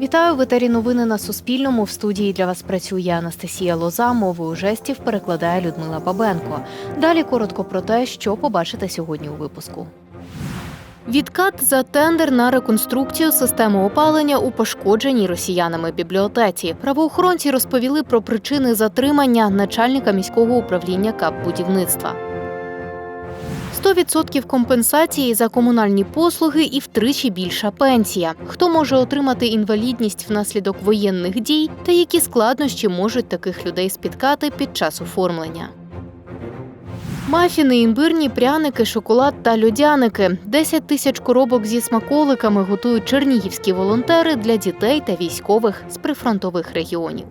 Вітаю в етері новини на Суспільному. В студії для вас працює Анастасія Лоза. Мовою жестів перекладає Людмила Бабенко. Далі коротко про те, що побачите сьогодні у випуску. Відкат за тендер на реконструкцію системи опалення у пошкодженій росіянами бібліотеці. Правоохоронці розповіли про причини затримання начальника міського управління КАП будівництва. 100% компенсації за комунальні послуги і втричі більша пенсія. Хто може отримати інвалідність внаслідок воєнних дій та які складнощі можуть таких людей спіткати під час оформлення? Мафіни, імбирні пряники, шоколад та льодяники. 10 тисяч коробок зі смаколиками готують чернігівські волонтери для дітей та військових з прифронтових регіонів.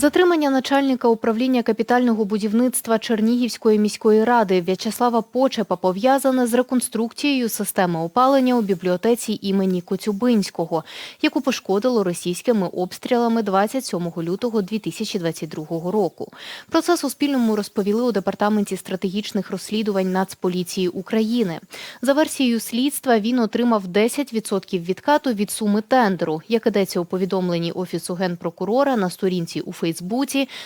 Затримання начальника управління капітального будівництва Чернігівської міської ради В'ячеслава Почепа пов'язане з реконструкцією системи опалення у бібліотеці імені Коцюбинського, яку пошкодило російськими обстрілами 27 лютого 2022 року. Про це Суспільному розповіли у департаменті стратегічних розслідувань Нацполіції України. За версією слідства він отримав 10% відкату від суми тендеру, як ідеться у повідомленні офісу генпрокурора на сторінці у Фейсбуці.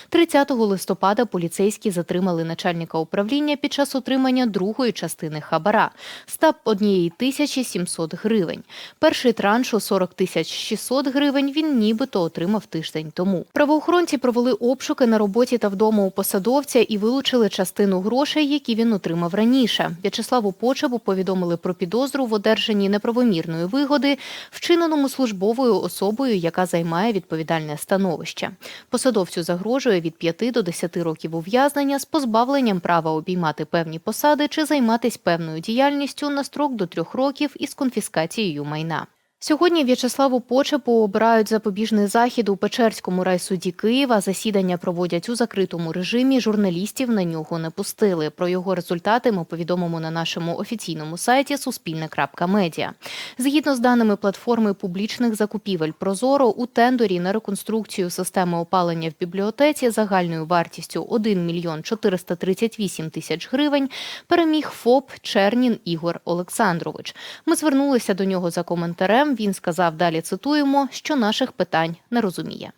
30 листопада поліцейські затримали начальника управління під час отримання другої частини хабара став однієї тисячі 700 гривень. Перший транш у 40 тисяч 600 гривень він нібито отримав тиждень тому. Правоохоронці провели обшуки на роботі та вдома у посадовця і вилучили частину грошей, які він отримав раніше. В'ячеславу Почебу повідомили про підозру в одержанні неправомірної вигоди, вчиненому службовою особою, яка займає відповідальне становище. Посадовцю загрожує від 5 до 10 років ув'язнення з позбавленням права обіймати певні посади чи займатися певною діяльністю на строк до трьох років із конфіскацією майна. Сьогодні В'ячеславу Почепу обирають запобіжний захід у Печерському райсуді Києва. Засідання проводять у закритому режимі. Журналістів на нього не пустили. Про його результати ми повідомимо на нашому офіційному сайті Суспільне.Медіа. Згідно з даними платформи публічних закупівель Прозоро у тендорі на реконструкцію системи опалення в бібліотеці загальною вартістю 1 мільйон 438 тисяч гривень переміг ФОП Чернін Ігор Олександрович. Ми звернулися до нього за коментарем. Він сказав далі цитуємо, що наших питань не розуміє.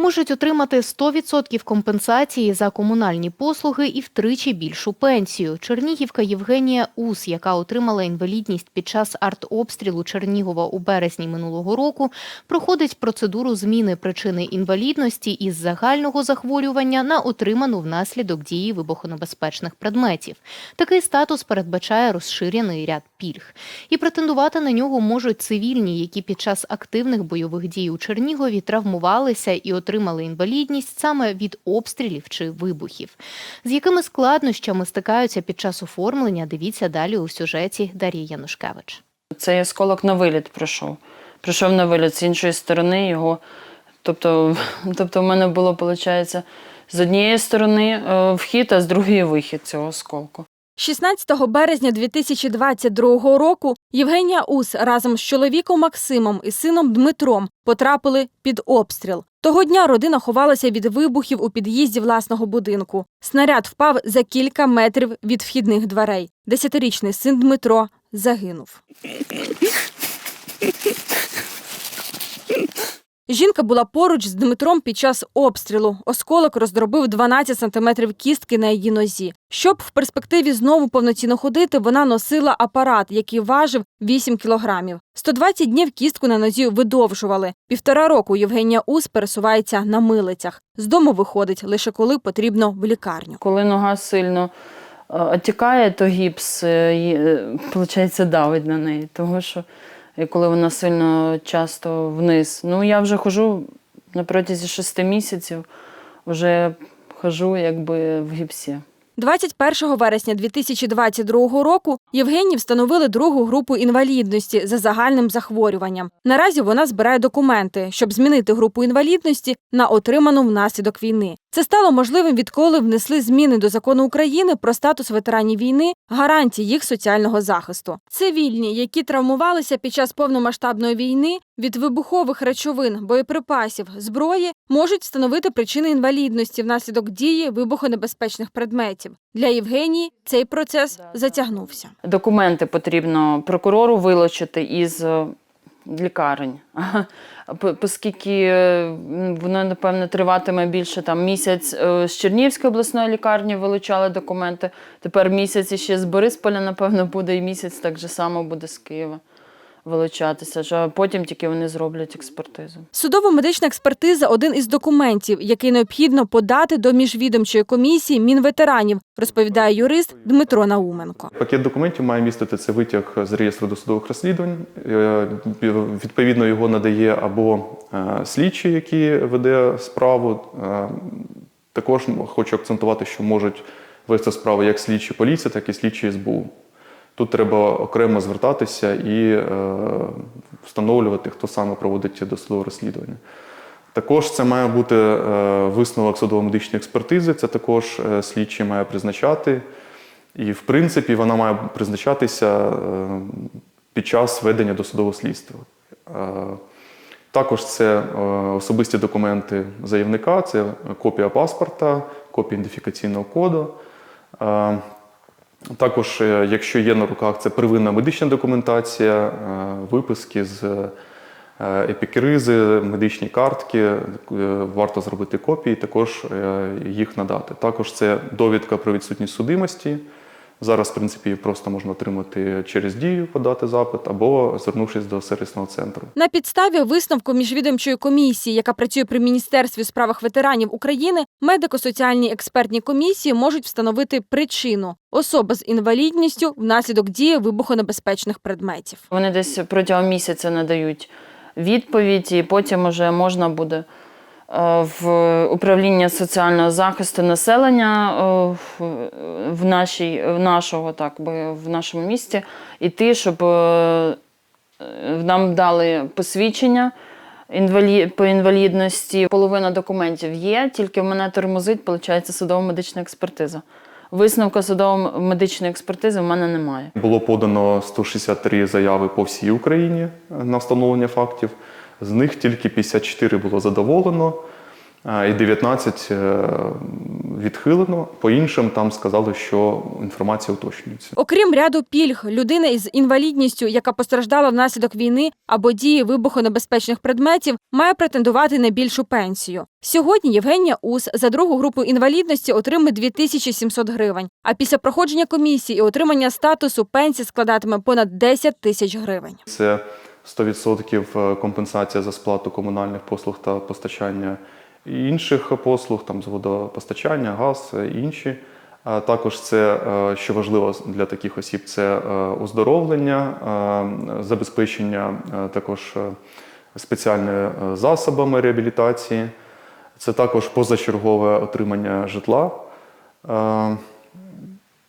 Можуть отримати 100% компенсації за комунальні послуги і втричі більшу пенсію. Чернігівка Євгенія Ус, яка отримала інвалідність під час артобстрілу Чернігова у березні минулого року, проходить процедуру зміни причини інвалідності із загального захворювання на отриману внаслідок дії вибухонебезпечних предметів. Такий статус передбачає розширений ряд пільг. І претендувати на нього можуть цивільні, які під час активних бойових дій у Чернігові травмувалися і отримали інвалідність саме від обстрілів чи вибухів. З якими складнощами стикаються під час оформлення, дивіться далі у сюжеті Дар'ї Янушкевич. Цей осколок на виліт пройшов. Прийшов на виліт з іншої сторони його. Тобто, тобто в мене було, виходить, з однієї сторони е, вхід, а з другої вихід цього осколку. 16 березня 2022 року Євгенія Ус разом з чоловіком Максимом і сином Дмитром потрапили під обстріл. Того дня родина ховалася від вибухів у під'їзді власного будинку. Снаряд впав за кілька метрів від вхідних дверей. Десятирічний син Дмитро загинув. Жінка була поруч з Дмитром під час обстрілу. Осколок роздробив 12 сантиметрів кістки на її нозі. Щоб в перспективі знову повноцінно ходити, вона носила апарат, який важив 8 кілограмів. 120 днів кістку на нозі видовжували. Півтора року Євгенія Ус пересувається на милицях. З дому виходить лише коли потрібно в лікарню. Коли нога сильно е, отікає, то гіпс, е, е, виходить, давить на неї. Тому що і коли вона сильно часто вниз. Ну, я вже хожу на протязі шести місяців, вже хожу якби в гіпсі. 21 вересня 2022 року Євгенії встановили другу групу інвалідності за загальним захворюванням. Наразі вона збирає документи, щоб змінити групу інвалідності на отриману внаслідок війни. Це стало можливим, відколи внесли зміни до закону України про статус ветеранів війни, гарантії їх соціального захисту. Цивільні, які травмувалися під час повномасштабної війни від вибухових речовин, боєприпасів, зброї, можуть встановити причини інвалідності внаслідок дії вибухонебезпечних предметів. Для Євгенії цей процес затягнувся. Документи потрібно прокурору вилучити із е, лікарень. Оскільки е, воно, напевно, триватиме більше там місяць е, з Чернігівської обласної лікарні вилучали документи. Тепер місяць іще з Борисполя, напевно, буде, і місяць так же само буде з Києва вилучатися. А потім тільки вони зроблять експертизу. Судово-медична експертиза один із документів, який необхідно подати до міжвідомчої комісії мінветеранів, розповідає юрист Дмитро Науменко. Пакет документів має містити це витяг з реєстру досудових розслідувань. Е, Відповідно, його надає або е, слідчий, який веде справу. Е, Також хочу акцентувати, що можуть вести справу як слідчі поліції, так і слідчі СБУ. Тут треба окремо звертатися і е, встановлювати, хто саме проводить досудове розслідування. Також це має бути е, висновок судово-медичної експертизи, це також е, слідчий має призначати. І, в принципі, вона має призначатися під час ведення досудового слідства. Також це особисті документи заявника, це копія паспорта, копія ідентифікаційного коду. Також, е, якщо є на руках, це первинна медична документація, е, виписки з е, епікризи, медичні картки. Варто зробити копії, також їх надати. Також це довідка про відсутність судимості. Зараз, в принципі, просто можна отримати через дію, подати запит або звернувшись до сервісного центру. На підставі висновку міжвідомчої комісії, яка працює при міністерстві у справах ветеранів України, медико-соціальні експертні комісії можуть встановити причину особа з інвалідністю внаслідок дії вибухонебезпечних предметів. Вони десь протягом місяця надають відповідь, і потім вже можна буде в управління соціального захисту населення е, в- нашій, в нашого, так в нашому місті іти, щоб е, нам дали посвідчення. По інвалідності половина документів є, тільки в мене тормозить, виходить, судово-медична експертиза. Висновка судово-медичної експертизи в мене немає. Було подано 163 заяви по всій Україні на встановлення фактів. З них тільки 54 було задоволено, а, і 19 е, відхилено. По іншим там сказали, що інформація уточнюється. Окрім ряду пільг, людина із інвалідністю, яка постраждала внаслідок війни або дії вибухонебезпечних предметів, має претендувати на більшу пенсію. Сьогодні Євгенія Ус за другу групу інвалідності отримає 2700 гривень. А після проходження комісії і отримання статусу пенсія складатиме понад 10 тисяч гривень. Це 100% компенсація за сплату комунальних послуг та постачання інших послуг, там з водопостачання, газ і інші. Також це, е, що важливо для таких осіб, це е, оздоровлення, е, забезпечення е, також е, спеціальними е, засобами реабілітації. Це також позачергове отримання житла.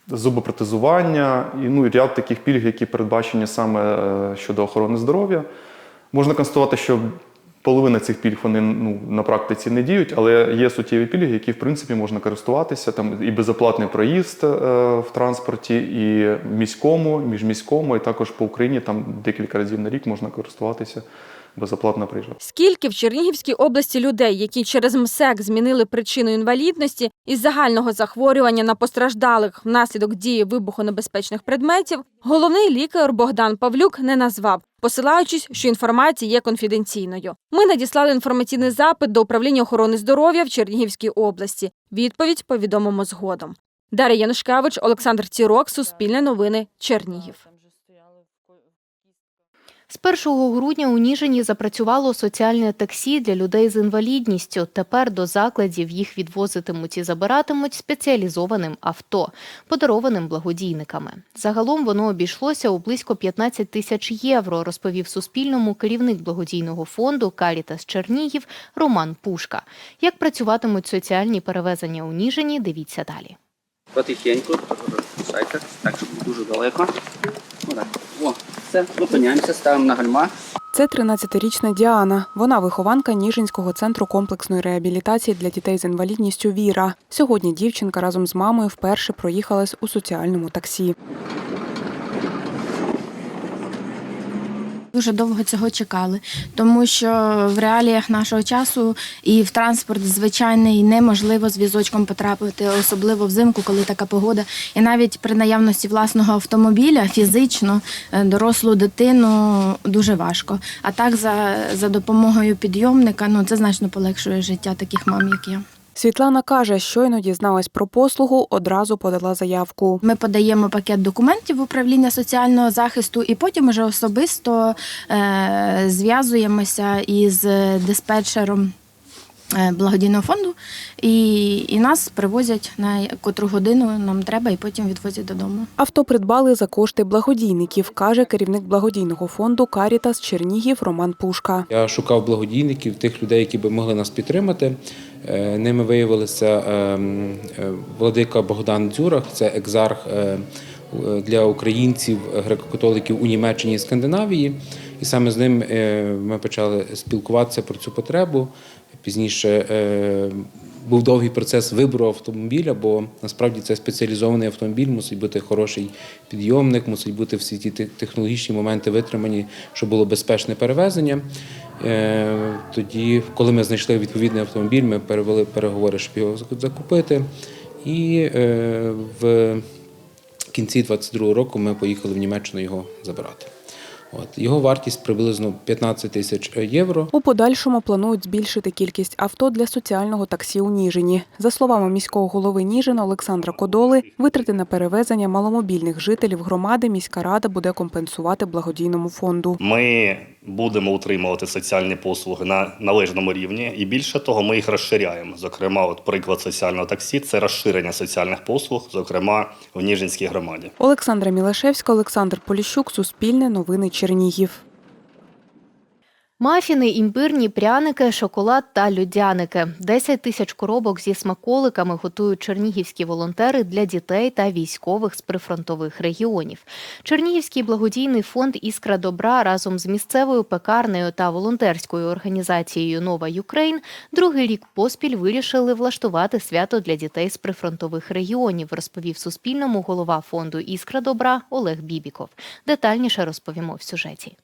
Зубопротезування і ну, і ряд таких пільг, які передбачені саме е, щодо охорони здоров'я. Можна констатувати, що половина цих пільг вони ну, на практиці не діють, але є суттєві пільги, які в принципі можна користуватися. Там і безоплатний проїзд е, в транспорті, і в міському, міжміському, і також по Україні там декілька разів на рік можна користуватися безоплатно приїжджати. Скільки в Чернігівській області людей, які через МСЕК змінили причину інвалідності із загального захворювання на постраждалих внаслідок дії вибухонебезпечних предметів, головний лікар Богдан Павлюк не назвав, посилаючись, що інформація є конфіденційною. Ми надіслали інформаційний запит до управління охорони здоров'я в Чернігівській області. Відповідь повідомимо згодом. Дар'я Янушкевич, Олександр Цірок, Суспільне новини, Чернігів. З 1 грудня у Ніжині запрацювало соціальне таксі для людей з інвалідністю. Тепер до закладів їх відвозитимуть і забиратимуть спеціалізованим авто, подарованим благодійниками. Загалом воно обійшлося у близько 15 тисяч євро, розповів Суспільному керівник благодійного фонду Карітас Чернігів Роман Пушка. Як працюватимуть соціальні перевезення у Ніжині, дивіться далі. Потихеньку, так, щоб дуже далеко. Все, зупиняємося, ставимо на гальма. Це 13-річна Діана. Вона вихованка Ніжинського центру комплексної реабілітації для дітей з інвалідністю Віра. Сьогодні дівчинка разом з мамою вперше проїхалась у соціальному таксі. Дуже довго цього чекали, тому що в реаліях нашого часу і в транспорт звичайний неможливо з візочком потрапити, особливо взимку, коли така погода. І навіть при наявності власного автомобіля фізично е, дорослу дитину дуже важко. А так за, за допомогою підйомника ну це значно полегшує життя таких мам, як я. Світлана каже, щойно дізналась про послугу, одразу подала заявку. Ми подаємо пакет документів в управління соціального захисту, і потім вже особисто е, зв'язуємося із диспетчером е, благодійного фонду, і, і нас привозять на котру годину нам треба, і потім відвозять додому. Авто придбали за кошти благодійників, каже керівник благодійного фонду Карітас Чернігів Роман Пушка. Я шукав благодійників, тих людей, які би могли нас підтримати. Е, Ними виявилися ем, е, владика Богдан Дзюрах, це екзарх е, е, для українців, е, греко-католиків у Німеччині і Скандинавії. І саме з ним е, ми почали спілкуватися про цю потребу. Пізніше е, був довгий процес вибору автомобіля, бо насправді це спеціалізований автомобіль, мусить бути хороший підйомник, мусить бути всі ті технологічні моменти витримані, щоб було безпечне перевезення. Е, Тоді, коли ми знайшли відповідний автомобіль, ми перевели переговори, щоб його закупити. І е, в кінці 22-го року ми поїхали в Німеччину його забирати. От. Його вартість приблизно 15 тисяч євро. У подальшому планують збільшити кількість авто для соціального таксі у Ніжині. За словами міського голови Ніжина Олександра Кодоли, витрати на перевезення маломобільних жителів громади міська рада буде компенсувати благодійному фонду. Ми будемо утримувати соціальні послуги на належному рівні, і більше того, ми їх розширяємо. Зокрема, от приклад соціального таксі це розширення соціальних послуг, зокрема в Ніжинській громаді. Олександра Мілашевська, Олександр Поліщук, Суспільне новини Чернігів. Мафіни, імбирні пряники, шоколад та людяники. 10 тисяч коробок зі смаколиками готують чернігівські волонтери для дітей та військових з прифронтових регіонів. Чернігівський благодійний фонд Іскра добра разом з місцевою пекарнею та волонтерською організацією Нова Юкрейн другий рік поспіль вирішили влаштувати свято для дітей з прифронтових регіонів, розповів Суспільному голова фонду Іскра добра Олег Бібіков. Детальніше розповімо в сюжеті.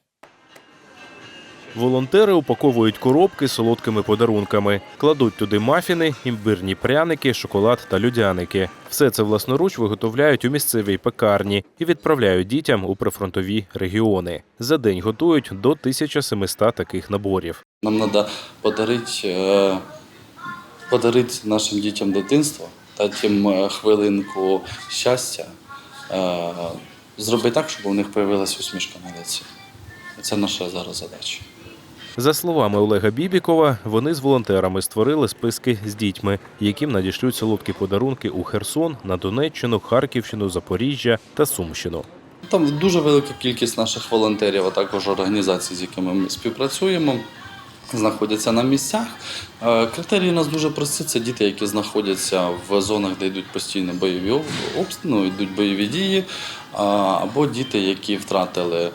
Волонтери упаковують коробки солодкими подарунками, кладуть туди мафіни, імбирні пряники, шоколад та людяники. Все це власноруч виготовляють у місцевій пекарні і відправляють дітям у прифронтові регіони. За день готують до 1700 таких наборів. Нам треба подарити, е, подарити нашим дітям дитинство, дати їм е, хвилинку щастя, е, зробити так, щоб у них з'явилася усмішка на лиці. Це наша зараз задача. За словами Олега Бібікова, вони з волонтерами створили списки з дітьми, яким надішлють солодкі подарунки у Херсон, на Донеччину, Харківщину, Запоріжжя та Сумщину. Там дуже велика кількість наших волонтерів, а також організацій, з якими ми співпрацюємо, знаходяться на місцях. Е, Критерії у нас дуже прості. Це діти, які знаходяться в зонах, де йдуть постійні бойові об- обс- ну, йдуть бойові дії, або діти, які втратили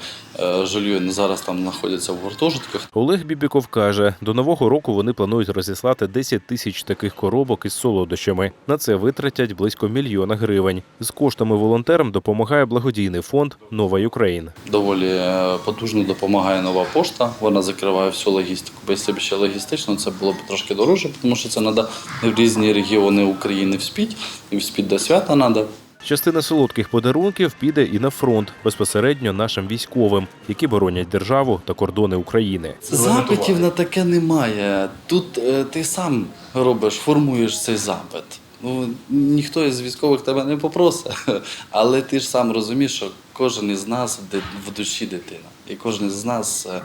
жилье, зараз там знаходяться в гуртожитках. Олег Бібіков каже, до нового року вони планують розіслати 10 тисяч таких коробок із солодощами. На це витратять близько мільйона гривень. З коштами волонтерам допомагає благодійний фонд Нова Юкрейн. Доволі е, потужно допомагає нова пошта. Вона закриває всю логістику. Бо якщо б ще логістично, це було б трошки дорожче, тому що це треба в різні регіони України вспіть, і вспіть до свята треба. Частина солодких подарунків піде і на фронт безпосередньо нашим військовим, які боронять державу та кордони України. Запитів на таке немає. Тут е, ти сам робиш, формуєш цей запит. Ну, ніхто із військових тебе не попросить, але ти ж сам розумієш, що кожен із нас в душі дитина. І кожен із нас е,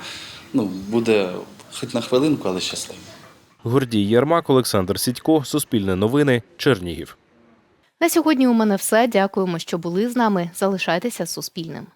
ну, буде хоч на хвилинку, але щасливий. Гордій Ярмак, Олександр Сідько, Суспільне новини, Чернігів. На сьогодні у мене все. Дякуємо, що були з нами. Залишайтеся Суспільним.